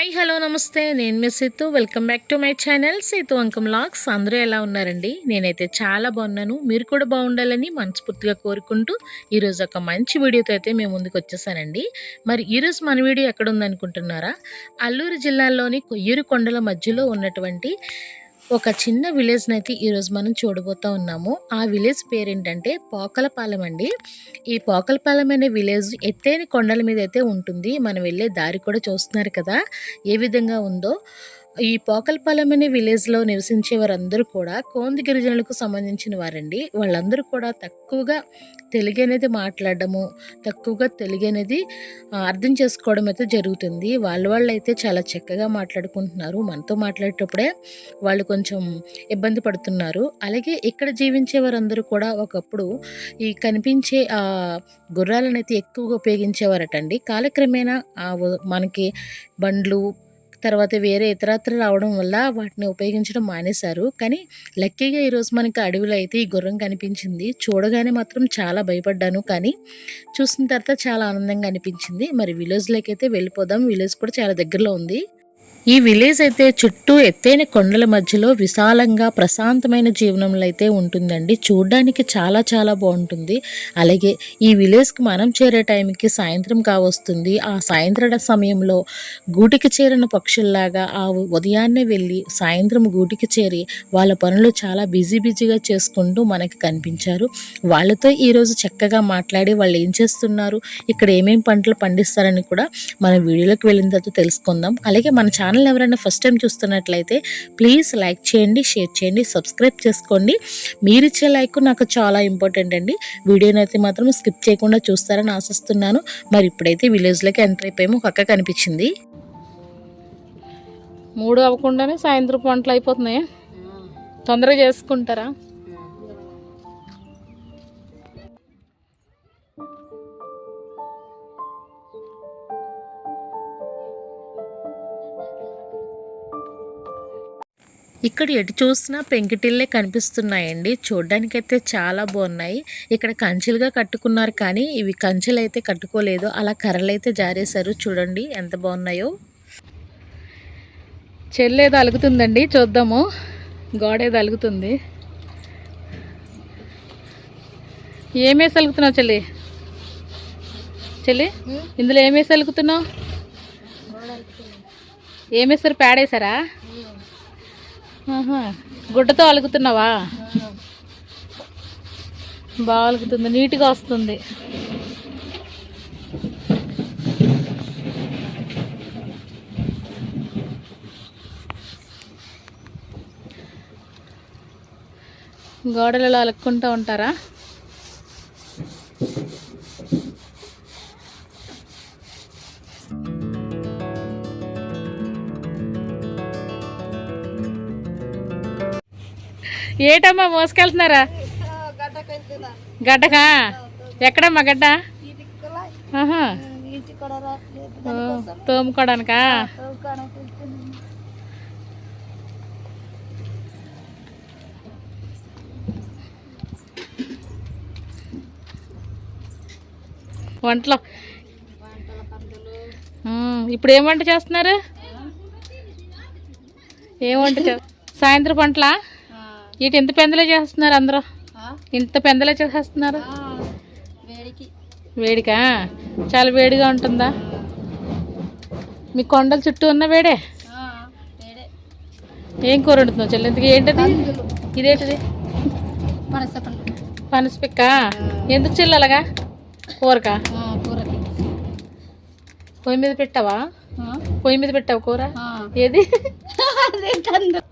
Hi hello నమస్తే. నేను మీ Seethu. Welcome back to my channel. Seethu Ankam logs. అందరూ ఎలా ఉన్నారండి? నేనైతే చాలా బాగున్నాను. మీరు కూడా బాగుండాలని మనస్ఫూర్తిగా కోరుకుంటూ ఈరోజు ఒక మంచి వీడియోతో అయితే మేము ముందుకు వచ్చేసానండి. మరి ఈరోజు మన వీడియో ఎక్కడ ఉందనుకుంటున్నారా? అల్లూరు జిల్లాలోని కొయ్యూరు కొండల మధ్యలో ఉన్నటువంటి ఒక చిన్న విలేజ్ని అయితే ఈరోజు మనం చూడబోతా ఉన్నాము. ఆ విలేజ్ పేరేంటంటే పోకలపాలెం అండి. ఈ పోకలపాలెం అనే విలేజ్ ఎత్తైన కొండల మీద అయితే ఉంటుంది. మనం వెళ్ళే దారి కూడా చూస్తున్నారు కదా. ఏ విధంగా ఉందో ఈ పోకలపాలెం విలేజ్లో నివసించే వారందరూ కూడా కోంది గిరిజనులకు సంబంధించిన వారండి. వాళ్ళందరూ కూడా తక్కువగా తెలుగు అనేది మాట్లాడడము తక్కువగా తెలుగు అనేది అర్థం చేసుకోవడం అయితే జరుగుతుంది. వాళ్ళ వాళ్ళు అయితే చాలా చక్కగా మాట్లాడుకుంటున్నారు. మనతో మాట్లాడేటప్పుడే వాళ్ళు కొంచెం ఇబ్బంది పడుతున్నారు. అలాగే ఇక్కడ జీవించే వారందరూ కూడా ఒకప్పుడు ఈ కనిపించే ఆ గుర్రాలను అయితే ఎక్కువగా ఉపయోగించేవారటండి. కాలక్రమేణా ఆ మనకి బండ్లు తర్వాత వేరే ఇతరత్ర రావడం వల్ల వాటిని ఉపయోగించడం మానేశారు. కానీ లక్కీగా ఈరోజు మనకి అడవిలో అయితే ఈ గుర్రం కనిపించింది. చూడగానే మాత్రం చాలా భయపడ్డాను. కానీ చూసిన తర్వాత చాలా ఆనందంగా అనిపించింది. మరి విలేజ్లోకి అయితే వెళ్ళిపోదాం. విలేజ్ కూడా చాలా దగ్గరలో ఉంది. ఈ విలేజ్ అయితే చుట్టూ ఎత్తైన కొండల మధ్యలో విశాలంగా ప్రశాంతమైన జీవనంలో అయితే ఉంటుందండి. చూడడానికి చాలా చాలా బాగుంటుంది. అలాగే ఈ విలేజ్కి మనం చేరే టైంకి సాయంత్రం కావస్తుంది. ఆ సాయంత్ర సమయంలో గూటికి చేరిన పక్షుల్లాగా ఆ ఉదయాన్నే వెళ్ళి సాయంత్రం గూటికి చేరి వాళ్ళ పనులు చాలా బిజీ బిజీగా చేసుకుంటూ మనకి కనిపించారు. వాళ్ళతో ఈరోజు చక్కగా మాట్లాడి వాళ్ళు ఏం చేస్తున్నారు ఇక్కడ ఏమేమి పంటలు పండిస్తారని కూడా మనం వీడియోలోకి వెళ్ళిన తర్వాత తెలుసుకుందాం. అలాగే మన ఛానల్ ఎవరైనా ఫస్ట్ టైం చూస్తున్నట్లయితే ప్లీజ్ లైక్ చేయండి షేర్ చేయండి సబ్స్క్రైబ్ చేసుకోండి. మీరు ఇచ్చే లైక్ నాకు చాలా ఇంపార్టెంట్ అండి. వీడియోని అయితే మాత్రం స్కిప్ చేయకుండా చూస్తారని ఆశిస్తున్నాను. మరి ఇప్పుడైతే విలేజ్లోకి ఎంటర్ అయిపోయాము. ఒక అక్క కనిపించింది. మూడు అవ్వకుండానే సాయంత్రం వంటలు అయిపోతున్నాయి? తొందరగా చేసుకుంటారా? ఇక్కడ ఎటు చూసినా పెంకిటిల్లే కనిపిస్తున్నాయండి. చూడ్డానికైతే చాలా బాగున్నాయి. ఇక్కడ కంచెలుగా కట్టుకున్నారు కానీ ఇవి కంచెలు అయితే కట్టుకోలేదు. అలా కర్రలు అయితే జారేశారు. చూడండి ఎంత బాగున్నాయో. చెల్లేదో అలుగుతుందండి. చూద్దాము. గోడేదో అలుగుతుంది. ఏమేసి అలుగుతున్నావు చెల్లి? చెల్లి ఇందులో ఏమేసి అలుగుతున్నావు? ఏమేసారు పేడేశారా గుడ్డతో అలుగుతున్నావా? బాగా అలుగుతుంది నీట్గా వస్తుంది. గోడలలో అలుక్కుంటూ ఉంటారా? ఏటమ్మా మోసుకెళ్తున్నారా? గడ్డకా? ఎక్కడమ్మా గడ్డ? ఆహా. తోముకోవడానికా వంటలో. ఇప్పుడు ఏం వంట చేస్తున్నారు? ఏం వంట చే సాయంత్రం వంటలా? ఇటు ఎంత పెందలే చేస్తున్నారు అందరూ? ఇంత పెందలే చేసేస్తున్నారు వేడికి. చాలా వేడిగా ఉంటుందా? మీ కొండల చుట్టూ ఉన్న వేడే? ఏం కూర వండుతున్నావు చెల్లి? ఇంతకీ ఏంటది? ఇదేంటిది? పనసపిక్క ఎందుకు చెల్లి అలాగా? కూరకా? పొయ్యి మీద పెట్టావా? పొయ్యి మీద పెట్టావు కూర? ఏది?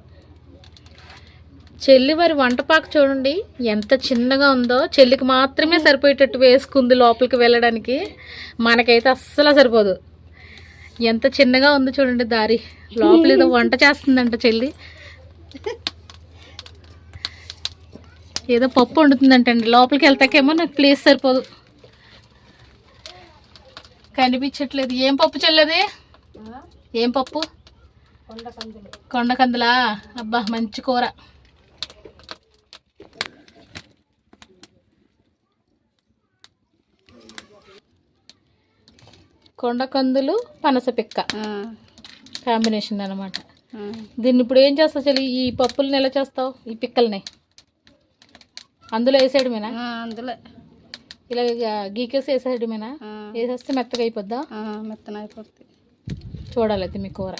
చెల్లి వారి వంటపాకు చూడండి ఎంత చిన్నగా ఉందో. చెల్లికి మాత్రమే సరిపోయేటట్టు వేసుకుంది లోపలికి వెళ్ళడానికి. మనకైతే అస్సలు సరిపోదు. ఎంత చిన్నగా ఉందో చూడండి దారి. లోపల ఏదో వంట చేస్తుందంట చెల్లి. ఏదో పప్పు వండుతుందంటండి. లోపలికి వెళ్తాకేమో నాకు ప్లేస్ సరిపోదు. కనిపించట్లేదు. ఏం పప్పు చెల్లది ఏం పప్పు? కొండ కందులు. కొండకందులా అబ్బా మంచి కూర. కొండకందులు పనస పిక్క. కాంబినేషన్ అనమాట దీన్ని ఇప్పుడు ఏం చేస్తావు చెల్లి? ఈ పప్పుల్ని ఎలా చేస్తావు? ఈ పిక్కల్ని? అందులో వేసేయడమేనా? అందులో. ఇలా గీకేసి వేసేయడమేనా? ఆ, వేసేస్తే మెత్తగా అయిపోద్దా? మెత్తన అయిపోతుంది చూడాలి అయితే మీ కూర.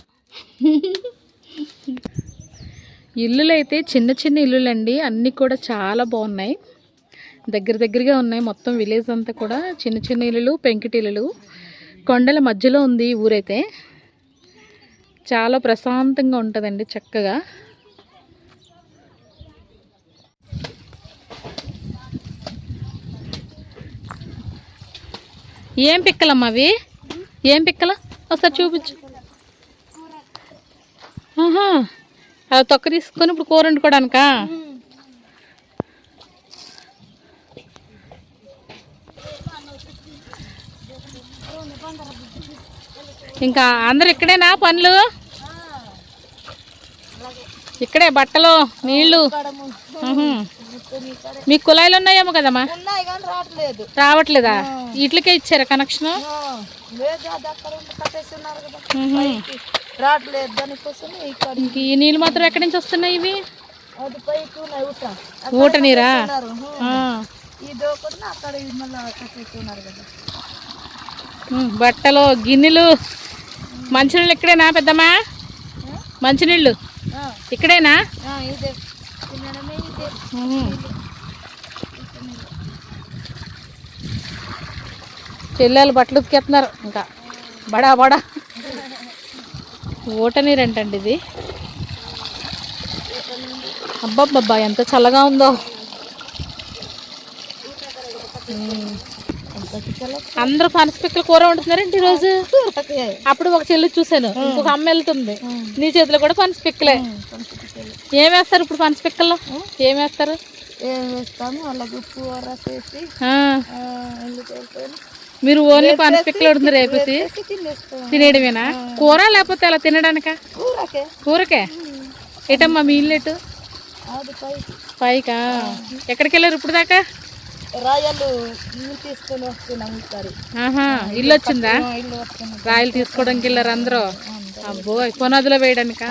ఇల్లులు అయితే చిన్న చిన్న ఇల్లులండి. అన్నీ కూడా చాలా బాగున్నాయి. దగ్గర దగ్గరగా ఉన్నాయి. మొత్తం విలేజ్ అంతా కూడా చిన్న చిన్న ఇల్లులు పెంకిటిల్లులు. కొండల మధ్యలో ఉంది ఈ ఊరైతే. చాలా ప్రశాంతంగా ఉంటుందండి చక్కగా. ఏం పిక్కలమ్మ అవి? ఏం పిక్కల? ఒకసారి చూపించు. ఆహా అవి తొక్క తీసుకొని ఇప్పుడు కూర వండుకోవడానికా? ఇంకా అందరు ఇక్కడేనా పనులు? ఇక్కడే బట్టలు ఉహు. మీకు కుళాయిలు ఉన్నాయేమో కదమ్మా? రావట్లేదు. ఇట్లకే ఇచ్చారా కనెక్షన్? ఈ నీళ్ళు మాత్రం ఎక్కడి నుంచి వస్తున్నాయి ఇవి? ఊట. నీరా? బట్టలు గిన్నెలు. మంచినీళ్ళు ఇక్కడేనా పెద్దమ్మా? మంచినీళ్ళు? ఇక్కడేనా. చెల్లెలు బట్టలు ఉతికేస్తున్నారు. ఇంకా బడా బడా. ఊట నీరు అంటండి ఇది. అబ్బబ్బబ్బా ఎంత చల్లగా ఉందో. అందరూ పనసపిక్కల కూర వండుతున్నారండి ఈరోజు అప్పుడు ఒక చెల్లి చూశాను. ఇంకొక అమ్మ వెళ్తుంది. నీ చేతిలో కూడా పనసపిక్కలే ఏం వేస్తారు ఇప్పుడు పనసపిక్కల్లో ఏం వేస్తారు? ఏం వేస్తాము? అలాగే ఉప్పు మీరు ఓన్లీ పనసపిక్కలు వండుతున్నారు రేపేసి తినేస్తాం తినేయడమేనా? కూర లేకపోతే అలా తినడానికా? కూరకే. ఏటమ్మా మీ ఇల్లు ఎటు? పైకా. ఎక్కడికి వెళ్ళారు ఇప్పుడు దాకా రాయలు తీసుకొని వస్తున్నాం ఈసారి ఇల్లు వచ్చిందా? రాయలు తీసుకోవడానికి వెళ్ళారు అందరూ? అబ్బో పునాదులో వేయడానికా.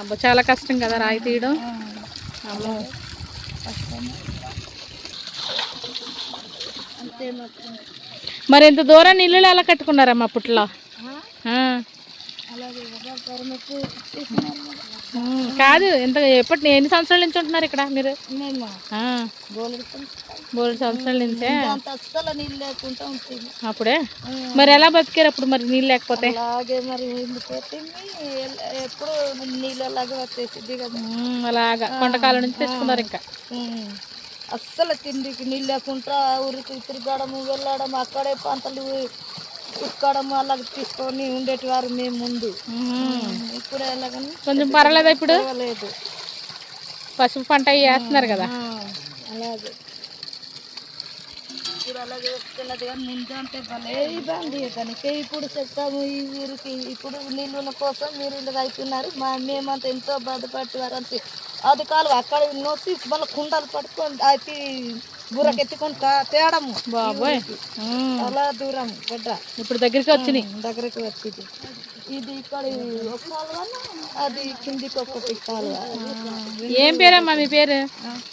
అబ్బో చాలా కష్టం కదా రాయి తీయడం? అమ్మో. మరి ఇంత దూరాన్ని ఇల్లు ఎలా కట్టుకున్నారమ్మా అప్పట్లో. అలాగే కదా ఎంత ఎప్పటి ఎన్ని సంవత్సరాల నుంచి ఉంటున్నారు ఇక్కడ మీరు? మూడు సంవత్సరాల. నుంచే? అస్సలు నీళ్ళు లేకుండా ఉంటుంది అప్పుడే? మరి ఎలా బతికారు అప్పుడు మరి నీళ్ళు లేకపోతే? అలాగే మరి ఎప్పుడు నీళ్ళు అలాగే వచ్చేసింది కదా. అలాగా. కొండకాలం నుంచి తెచ్చుకున్నారు ఇంకా. అస్సలు తిండికి నీళ్ళు లేకుండా ఊరికి తిరగడము వెళ్ళడం అక్కడే పంటలు ఉక్కడము అలాగ తీసుకొని ఉండేటివారు మేము. ముందు ఇప్పుడు ఎలాగని కొంచెం పర్వాలేదా ఇప్పుడు? లేదు పసుపు పంట వేస్తున్నారు కదా. అలాగే. ఇప్పుడు అలాగే వస్తున్నది కానీ ముందు అంటే భలే ఇబ్బంది. కనుక ఇప్పుడు చెప్తాము ఈ ఊరికి. ఇప్పుడు నీళ్ళ కోసం మీరు అవుతున్నారు మా మేమంతా ఎంతో బాధపడేవారు అంటే అది కాలు అక్కడ నోసి మళ్ళీ కుండలు పట్టుకొని అది బుర్రకి ఎత్తుకొని తా- తేడము. బాబోయ్. చాలా దూరం గడ్డ. ఇప్పుడు దగ్గరికి వచ్చినాయి. దగ్గరికి వచ్చింది. ఇది ఇక్కడ అది కిందికి ఒకటి కాలువ. ఏం పేరమ్మా మీ పేరు?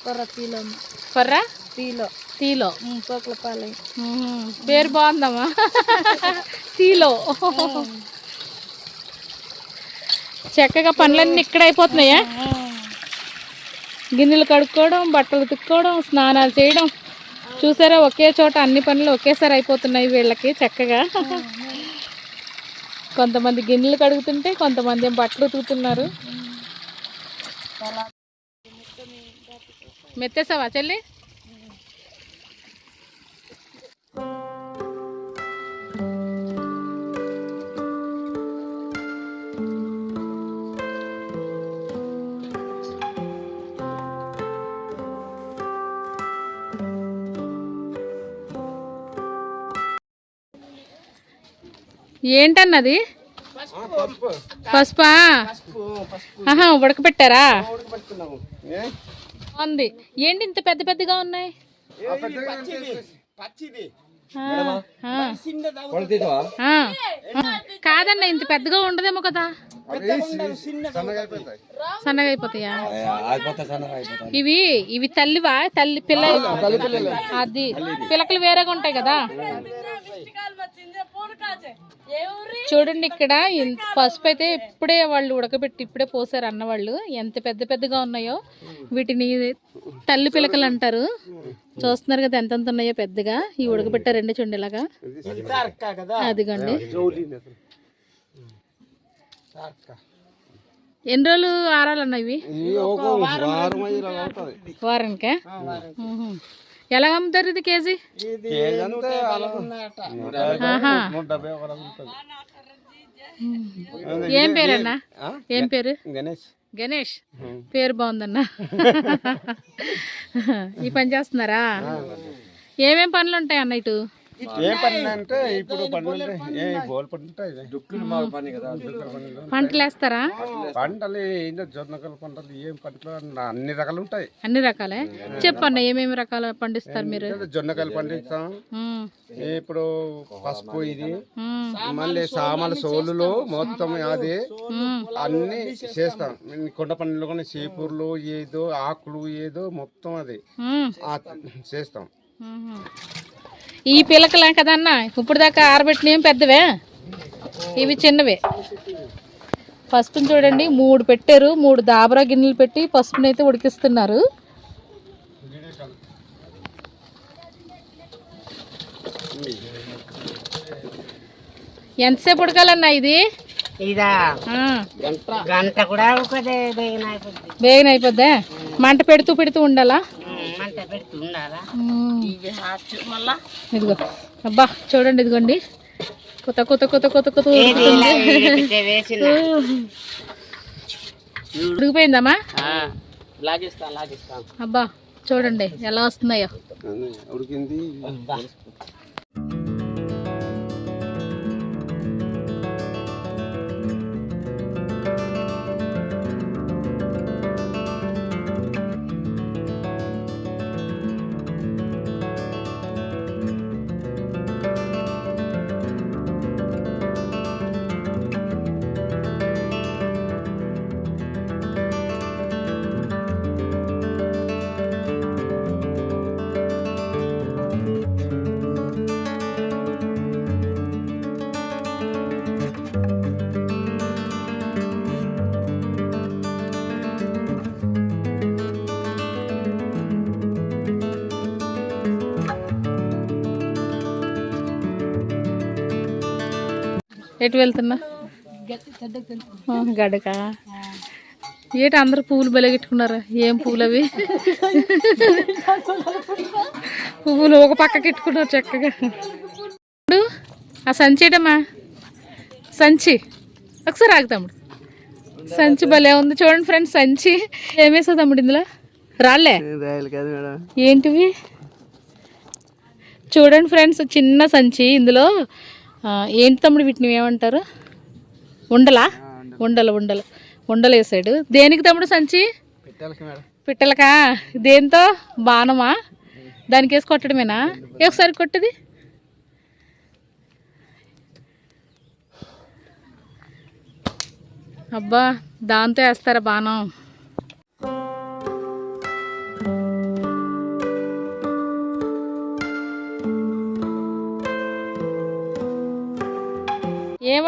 కొర్ర తీలో. కొర్రా? తీలో. తీలో. పోకలపాలెం పేరు బాగుందమ్మా. తీలో. చక్కగా పనులన్నీ ఇక్కడ అయిపోతున్నాయా? గిన్నెలు కడుక్కోవడం బట్టలు ఉతుక్కోవడం స్నానాలు చేయడం. చూసారా? ఒకే చోట అన్ని పనులు ఒకేసారి అయిపోతున్నాయి వీళ్ళకి చక్కగా. కొంతమంది గిన్నెలు కడుగుతుంటే కొంతమంది ఏం బట్టలు ఉతుకుతున్నారు. మెత్తేసావా చెల్లి? ఏంటన్నది? పసుపా? ఆహా ఉడకపెట్టారా? ఉంది ఏంటి ఇంత పెద్ద పెద్దగా ఉన్నాయి. కాదన్న ఇంత పెద్దగా ఉండదేమో కదా. సన్నగా అయిపోతాయా ఇవి ఇవి తల్లివా? తల్లి పిల్ల అది పిలకలు వేరేగా ఉంటాయి కదా. చూడండి ఇక్కడ పసుపు అయితే ఇప్పుడే వాళ్ళు ఉడకబెట్టి ఇప్పుడే పోసారు అన్నవాళ్ళు ఎంత పెద్ద పెద్దగా ఉన్నాయో వీటిని తల్లి పిలకలు అంటారు. చూస్తున్నారు కదా ఎంతెంత ఉన్నాయో పెద్దగా. ఈ ఉడకబెట్టారండి చూడండి ఇలాగా. అదిగోండి. ఎన్ని రోజులు ఆరాలన్న ఇవి? వారానికే. ఎలా అమ్ముతారు ఇది కేజీ. ఏం పేరన్నా? ఏం పేరు? గణేష్. గణేష్. పేరు బాగుందన్న. ఈ పని చేస్తున్నారా? ఏమేం పనులు ఉంటాయి అన్న ఇటు? ఏం పని అంటే ఇప్పుడు ఏ బోల్ ఉంటాయి పంటలు వేస్తారా పంటలు ఏంటో జొన్నకల పంటలు ఏం పంటలు అన్న అన్ని రకాలు ఉంటాయి. అన్ని రకాలే? చెప్పన్న ఏమేమి రకాల పండిస్తారు మీరు? జొన్నకాయలు పండిస్తాం. ఇప్పుడు పసుపు ఇది. మళ్ళీ సామాన్ల సోలులు మొత్తం అది. అన్ని చేస్తాం. కొండ పండుగలు కూడా చీపుర్లు ఏదో ఆకులు ఏదో మొత్తం అది. చేస్తాం. ఈ పిలకలే కదన్న? ఇప్పుడు దాకా ఆరబెట్టినవి పెద్దవే? ఇవి చిన్నవే. పసుపుని చూడండి మూడు పెట్టారు. మూడు దాబరా గిన్నెలు పెట్టి పసుపుని అయితే ఉడికిస్తున్నారు. ఎంతసేపు ఉడకాలన్నా ఇది? గంట కూడా బేగన అయిపోద్దా మంట పెడుతూ పెడుతూ ఉండాలా? ఇదిగో. అబ్బా చూడండి ఇదిగోండి. కొత్త కొత్త కొత్త కొత్త కొత్త ఉడికిపోయిందమ్మా? అబ్బా చూడండి ఎలా వస్తున్నాయో. అది ఉడికింది. ఎటు వెళ్తున్నా? గడక? ఏటి అందరు పువ్వులు బలగెట్టుకున్నారు ఏం పువ్వులు అవి పువ్వులు ఒక పక్కకి ఎట్టుకున్నారు చక్కగా. ఇప్పుడు ఆ సంచి ఏటమ్మా? సంచి. ఒకసారి ఆగు తమ్ముడు. సంచి భలే ఉంది. చూడండి ఫ్రెండ్స్ సంచి. ఏమేసా తమ్ముడు ఇందులో? రాళ్ళే? ఏంటివి? చూడండి ఫ్రెండ్స్ చిన్న సంచి. ఇందులో ఏంటి తమ్ముడు వీటిని ఏమంటారు? ఉండలా? ఉండలు. ఉండలు ఉండలు. వేసాడు. దేనికి తమ్ముడు సంచి? పిట్టలకా దేంతో? బాణమా? దానికి వేసి కొట్టడమేనా? ఒకసారి కొట్టది. అబ్బా దాంతో వేస్తారా బాణం?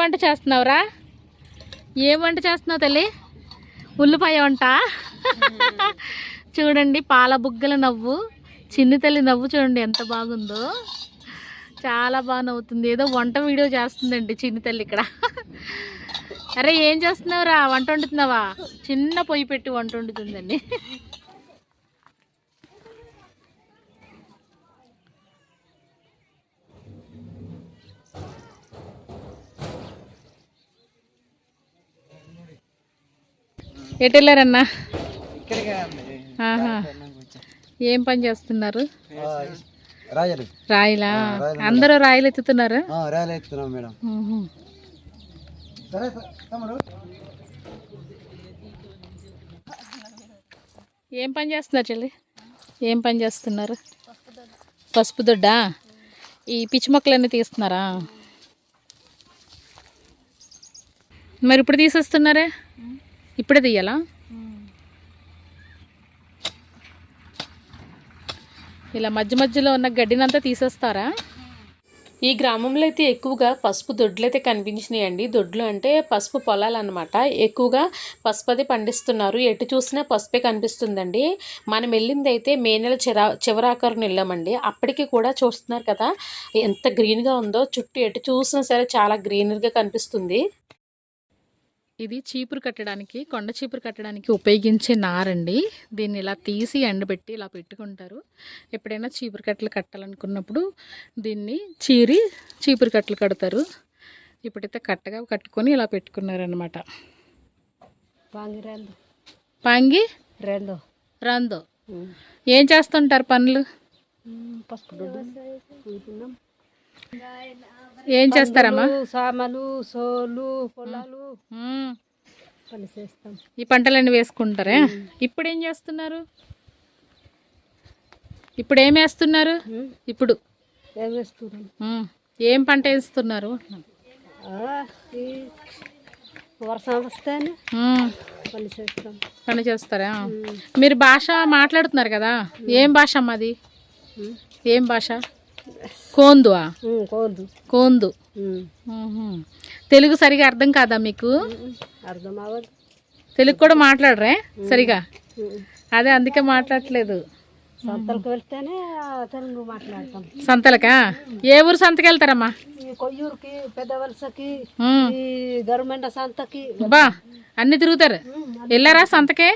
వంట చేస్తున్నావురా? ఏం వంట చేస్తున్నావు తల్లి? ఉల్లిపాయ వంట? చూడండి పాల బుగ్గల నవ్వు చిన్ని తల్లి నవ్వు చూడండి ఎంత బాగుందో. చాలా బాగా నవ్వుతుంది. ఏదో వంట వీడియో చేస్తుందండి చిన్ని తల్లి ఇక్కడ. అరే ఏం చేస్తున్నావురా? వంట వండుతున్నావా? చిన్న పొయ్యి పెట్టి వంట వండుతుందండి. ఎటు వెళ్ళారన్నా. ఏం పని చేస్తున్నారు? రాయాలి. అందరూ రాయిలు ఎత్తుతున్నారు? రాయాలి మేడం. ఏం పని చేస్తున్నారు చెల్లి? ఏం పని చేస్తున్నారు? పసుపు దొడ్డా? ఈ పిచ్చి మొక్కలన్నీ తీస్తున్నారా? మరి ఇప్పుడు తీసేస్తున్నారే? ఇప్పుడే తీయాలా? ఇలా మధ్య మధ్యలో ఉన్న గడ్డినంతా తీసేస్తారా? ఈ గ్రామంలో అయితే ఎక్కువగా పసుపు దొడ్లు అయితే కనిపించినాయండి. దొడ్లు అంటే పసుపు పొలాలు అనమాట ఎక్కువగా పసుపు అది పండిస్తున్నారు. ఎటు చూసినా పసుపే కనిపిస్తుందండి. మనం వెళ్ళింది అయితే మే నెల చిరా చివరాకారం వెళ్ళామండి. అప్పటికి కూడా చూస్తున్నారు కదా ఎంత గ్రీన్గా ఉందో. చుట్టూ ఎటు చూసినా సరే చాలా గ్రీనరీగా కనిపిస్తుంది. ఇది చీపురు కట్టడానికి కొండ చీపురు కట్టడానికి ఉపయోగించే నారండి. దీన్ని ఇలా తీసి ఎండబెట్టి ఇలా పెట్టుకుంటారు. ఎప్పుడైనా చీపురు కట్టలు కట్టాలనుకున్నప్పుడు దీన్ని చీరి చీపురు కట్టలు కడతారు. ఇప్పుడైతే కట్టగా కట్టుకొని ఇలా పెట్టుకున్నారనమాట పాంగి రెండు పాంగి? రెండు. రందో ఏం చేస్తుంటారు పనులు? పసుపు ఏం చేస్తారమ్మా? సామలు సోలు పొలాలు. పని చేస్తాం. ఈ పంటలన్నీ వేసుకుంటారే? ఇప్పుడు ఏం చేస్తున్నారు? ఇప్పుడు ఏం వేస్తున్నారు? ఇప్పుడు ఏం పంట వేస్తున్నారు? ఈ వర్షం వస్తేనే మ్మ్. పని చేస్తాం. పని చేస్తారా? మీరు భాష మాట్లాడుతున్నారు కదా? ఏం భాష అమ్మది ఏం భాష? కోందువా కోదు. కోందు. తెలుగు సరిగా అర్థం కాదా మీకు? అర్థం అవ్వదు. తెలుగు కూడా మాట్లాడరే సరిగా? అదే అందుకే మాట్లాడట్లేదు. సంతలకు వెళ్తేనే తెలుగు మాట్లాడతాం. సంతలకా? ఏ ఊరు సంతకి వెళ్తారమ్మా? కొయ్యూరుకి పెద్ద వలసకి గవర్నమెంట్ సంతకి. బా అన్ని తిరుగుతారు. వెళ్ళారా సంతకే?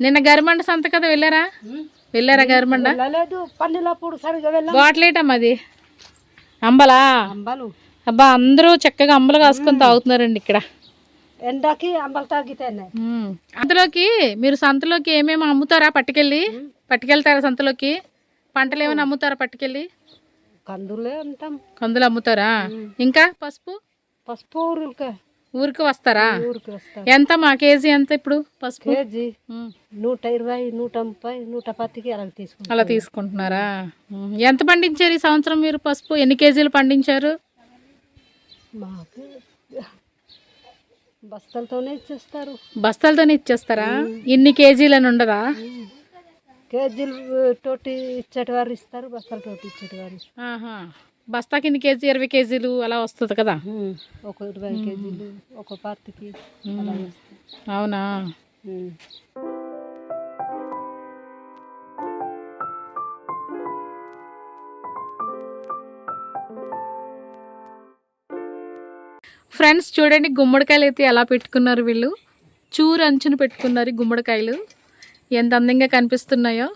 నిన్న గరిమండ సంత కదా వెళ్ళారా? వెళ్ళారా గరిమండ వెళ్ళలేదు పన్నెలప్పుడు సరిగా వెళ్ళాం. బాటిలేటమ్మా అది? అంబలా? అంబలు. అబ్బా అందరూ చక్కగా అంబలు కాసుకొని తాగుతున్నారండి ఇక్కడ. ఎండకి అంబలు తాగితేనే. ఉమ్. అందులోకి మీరు సంతలోకి ఏమేమి అమ్ముతారా పట్టుకెళ్ళి? పట్టుకెళ్తారా సంతలోకి? పంటలు ఏమైనా అమ్ముతారా పట్టుకెళ్ళి? కందులే ఉంటాం కందులు అమ్ముతారా? ఇంకా పసుపు? పసుపు ఊరికి వస్తారా? ఊరికి వస్తాం. ఎంత మా కేజీ ఎంత ఇప్పుడు పసుపు? కేజీ. నూట ఇరవై నూట ముప్పై నూట పత్తికి అలా తీసుకుంటాం. అలా తీసుకుంటున్నారా. ఎంత పండించారు ఈ సంవత్సరం మీరు పసుపు? ఎన్ని కేజీలు పండించారు? మాకు బస్తాలతోనే ఇచ్చేస్తారు. బస్తాలతోనే ఇచ్చేస్తారా? ఇన్ని కేజీలని ఉండదా? కేజీలు తోటి ఇచ్చేటి వారు ఇస్తారు బస్తాల తోటి ఇచ్చేటి వారు బస్తాకి ఇన్ని కేజీ ఇరవై కేజీలు అలా వస్తుంది కదా? ఒక ఇరవై కేజీలు ఒక ఇస్తారు. అవునా. ఫ్రెండ్స్ చూడండి గుమ్మడికాయలు అయితే ఎలా పెట్టుకున్నారు వీళ్ళు. చూరు అంచున పెట్టుకున్నారు గుమ్మడికాయలు. ఎంత అందంగా కనిపిస్తున్నాయో.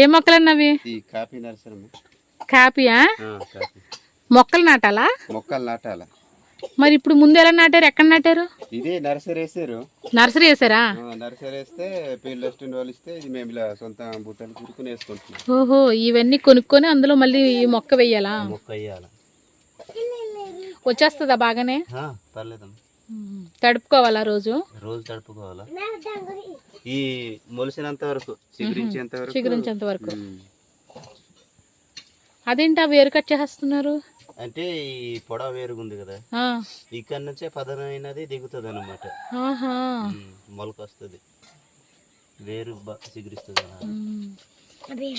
ఏ మొక్కలన్నా అవి? ఈ కాఫీ నర్సరీ కాపీయా మొక్కలు నాటాలా? మొక్కలు నాటాల. మరి ఇప్పుడు ముందు ఎలా నాటారు? ఎక్కడ నాటారు? ఇదే నర్సరీ వేసారు. నర్సరీ వేసారా? నర్సరీ వేస్తే పిల్లలు వస్తుండే వాళ్ళు ఇస్తే ఇది మేము ఇలా సొంత బుట్టలు కురుకుని వేసుకుంటున్నాం. ఓహో ఇవన్నీ కొనుక్కొని అందులో మళ్ళీ ఈ మొక్క వెయ్యాలా మొక్క వేయాలి. వచ్చేస్తుందా బాగానే? పర్లేదమ్మా. తడుపుకోవాలా రోజు? రోజు తడుపుకోవాలా? ఈ మొలిసినంత వరకు చిగురించేంత వరకు. చిగురించేంత వరకు. అదేంటి ఆ వేరు కట్ చేస్తున్నారు? అంటే ఈ పొడవ వేరుగా ఉంది కదా ఇక్కడ నుంచే పదనైనది దిగుతుంది అనమాట ఆహా మొలక వస్తుంది. వేరు చిగురిస్తుంది.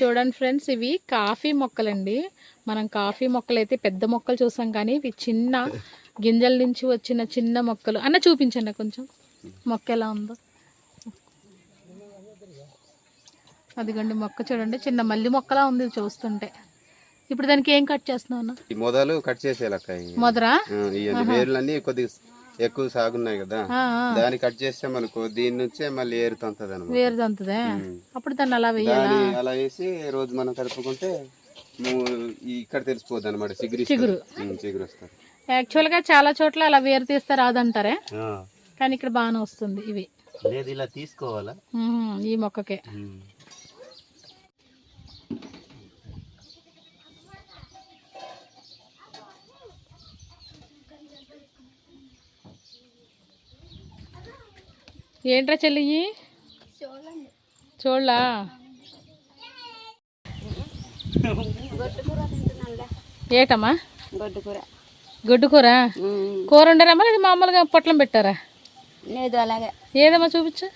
చూడండి ఫ్రెండ్స్ ఇవి కాఫీ మొక్కలండి. మనం కాఫీ మొక్కలు అయితే పెద్ద మొక్కలు చూసాం కానీ ఇవి చిన్న గింజల నుంచి వచ్చిన చిన్న మొక్కలు. అన్న చూపించండి కొంచెం. మొక్క ఎలా ఉందో. అదిగోండి మొక్క చూడండి. చిన్న మల్లి మొక్కలా ఉంది చూస్తుంటే. ఇప్పుడు దానికి ఏం కట్ చేస్తున్నావు అన్న? ఈ మొదలు కట్ ఇవి. మొదరా? వేర్లన్నీ కొద్దిగా ఎక్కువ సాగున్నాయి కదా. దాన్ని కట్ చేస్తే మనకు దీని నుంచే మళ్ళీ ఏరుతుంటది అనమాట అప్పుడు దాన్ని అలా వేయాలి? అలా వేసి రోజు మనం కలుపుకుంటే ఇక్కడ తెలిసిపోద్ది అనమాట చిగురు. చిగురు. చిగురు వస్తారు. యాక్చువల్గా చాలా చోట్ల అలా వేరు తీస్తే రాదంటారే? కానీ ఇక్కడ బాగానే వస్తుంది ఇవి. లేదు ఇలా తీసుకోవాలా? ఈ మొక్కకే. ఏంట్రా చెల్లి? చూడలా ఏటమ్మా? గొడ్డు కూర గుడ్డు కూర వండారమ్మా లేదా మామూలుగా పొట్లం పెట్టారా? లేదు అలాగే. ఏదమ్మా చూపించు.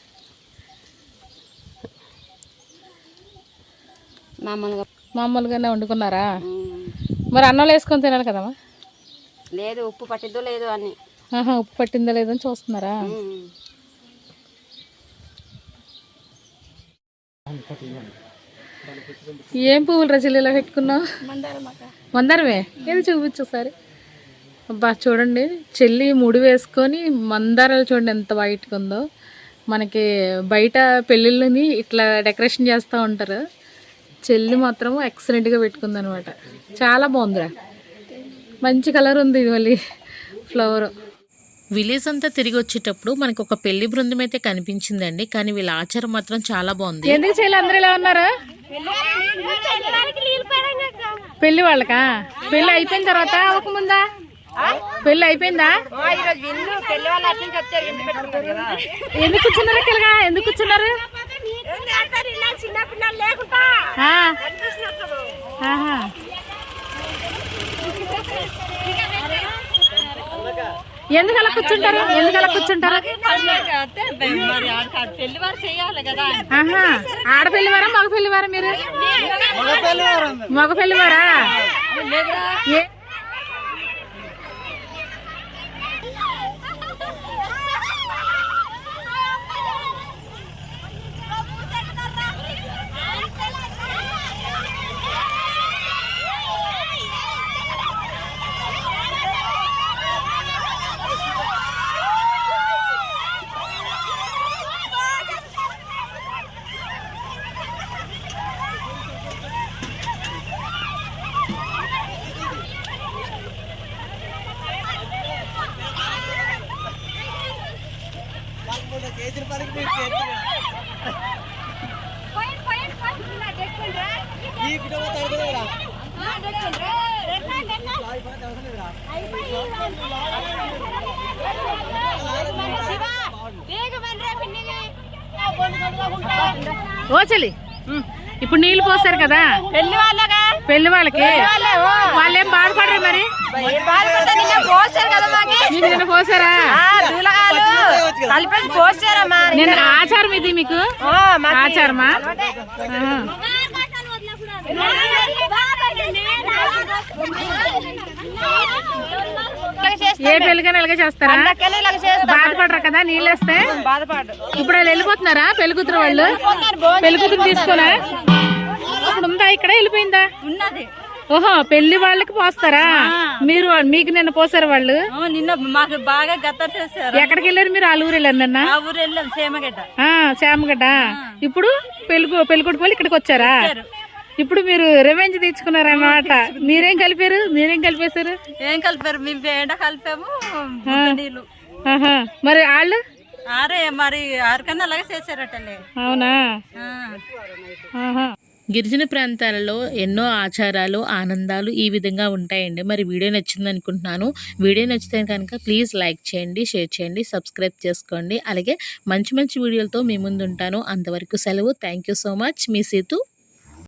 మామూలుగా. మామూలుగానే వండుకున్నారా? మరి అన్నంలో వేసుకొని తినాలి కదమ్మా? లేదు ఉప్పు పట్టిద్దో లేదు అని. ఉప్పు పట్టిందా లేదని చూస్తున్నారా? ఏం పువ్వులు రచలు ఇలా పెట్టుకున్నావు? మందారమే? ఏది చూపించు ఒకసారి. అబ్బా చూడండి. చెల్లి ముడి వేసుకొని మందారాలు చూడండి ఎంత వైట్గా ఉందో. మనకి బయట పెళ్ళిళ్ళని ఇట్లా డెకరేషన్ చేస్తూ ఉంటారు. చెల్లి మాత్రం ఎక్సలెంట్గా పెట్టుకుంది అనమాట చాలా బాగుందిరా. మంచి కలర్ ఉంది ఇది మళ్ళీ. ఫ్లవర్ విలేజ్ అంతా తిరిగి వచ్చేటప్పుడు మనకు ఒక పెళ్ళి బృందం అయితే కనిపించిందండి. కానీ వీళ్ళ ఆచారం మాత్రం చాలా బాగుంది. ఎందుకు చేయాలి? అందరూ ఇలా ఉన్నారు? పెళ్ళి వాళ్ళకా? పెళ్ళి అయిపోయిన తర్వాత అవ్వకముందా? పెళ్ళి అయిపోయిందా? ఎందుకు కూర్చున్నారు ఇక్కడగా ఎందుకు కూర్చున్నారు? ఆహా. ఎందుకు అలా కూర్చుంటారు? ఎందుకు అలా కూర్చుంటారు ఆహా ఆడపెళ్ళి వారా మగ పెళ్ళి వారా మీరు? మగ పెళ్ళి వారా. ఏ ఓ చెల్లి. ఇప్పుడు నీళ్ళు పోస్తారు కదా? పెళ్ళి వాళ్ళగా పెళ్ళి వాళ్ళకి? వాళ్ళేం బాధపడరు మరి? పోసారు? కలిపేసి పోసారమ్మా నిన్న ఆచారం ఇది మీకు? ఆచారమా? ఏ పెళ్ళికైనా ఇలాగే చేస్తారా? బాధపడరు కదా నీళ్ళు వేస్తే? ఇప్పుడు వాళ్ళు వెళ్ళిపోతున్నారా పెళ్ళి కూతురు వాళ్ళు పెళ్ళి కూతురు తీసుకోనా ఇప్పుడు ఉందా? ఇక్కడ వెళ్ళిపోయిందా? ఉన్నది. ఓహో పెళ్ళి వాళ్ళకి పోస్తారా? మీరు మీకు నిన్న పోసారు వాళ్ళు? నిన్న మాకు బాగా గత్తర్ చేశారు. ఎక్కడికి వెళ్ళారు మీరు? ఆ ఊరు వెళ్ళారు నిన్న? ఆ ఊరు వెళ్ళాం సేమగడ్డ. ఆ, శామగడ్డ ఇప్పుడు పెళ్ళి పెళ్ళికొడుకు వాళ్ళు ఇక్కడికి వచ్చారా. ఇప్పుడు మీరు రివెంజ్ తెచ్చుకున్నారన్నమాట మీరేం కలిపారు? మీరేం కలిపేశారు? ఏం కలిపారు? మేము పేడ కలిపాము నీళ్ళు. మరి వాళ్ళు ఆరే మరి ఆరికన్నా అలాగే చేశారటలే. అవునా. గిరిజన ప్రాంతాలలో ఎన్నో ఆచారాలు ఆనందాలు ఈ విధంగా ఉంటాయండి. మరి వీడియో నచ్చింది అనుకుంటున్నాను. వీడియో నచ్చితే కనుక ప్లీజ్ లైక్ చేయండి షేర్ చేయండి సబ్స్క్రైబ్ చేసుకోండి. అలాగే మంచి మంచి వీడియోలతో మీ ముందు ఉంటాను అంతవరకు సెలవు. Thank you so much. Me Situ.